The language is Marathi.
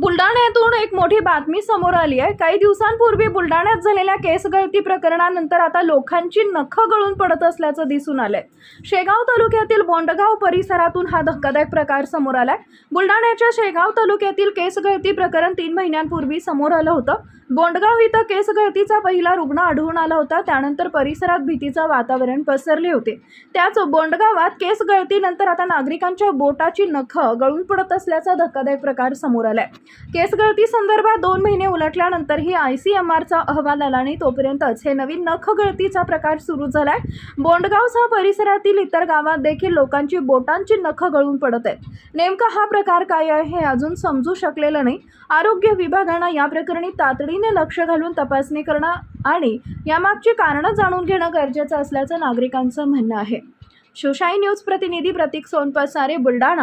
बुलढाण्यातून एक मोठी बातमी समोर आली आहे. काही दिवसांपूर्वी बुलढाण्यात झालेल्या केस गळती प्रकरणानंतर आता लोकांची नखं गळून पडत असल्याचं दिसून आलंय. शेगाव तालुक्यातील बोंडगाव परिसरातून हा धक्कादायक प्रकार समोर आलाय. बुलढाण्याच्या शेगाव तालुक्यातील केस गळती प्रकरण तीन महिन्यांपूर्वी समोर आलं होतं. बोंडगाव इथं केस गळतीचा पहिला रुग्ण आढळून आला होता. त्यानंतर परिसरात भीतीचं वातावरण पसरले होते. त्याच बोंडगावात केस गळतीनंतर आता नागरिकांच्या बोटाची नखं गळून पडत असल्याचा धक्कादायक प्रकार समोर आलाय. केसगळती संदर्भात दोन महिने उलटल्यानंतरही आय सी एम आरचा अहवाल आला नाही तोपर्यंतच हे नवीन नख गळतीचा प्रकार सुरू झालाय. बोंडगावसह परिसरातील इतर गावात देखील लोकांची बोटांची नख गळून पडत आहेत. नेमका हा प्रकार काय आहे हे अजून समजू शकलेलं नाही. आरोग्य विभागानं या प्रकरणी तातडीने लक्ष घालून तपासणी करणं आणि यामागची कारणं जाणून घेणं गरजेचं असल्याचं नागरिकांचं म्हणणं आहे. शिवशाही न्यूज प्रतिनिधी प्रतीक सोनपसारे बुलढाणा.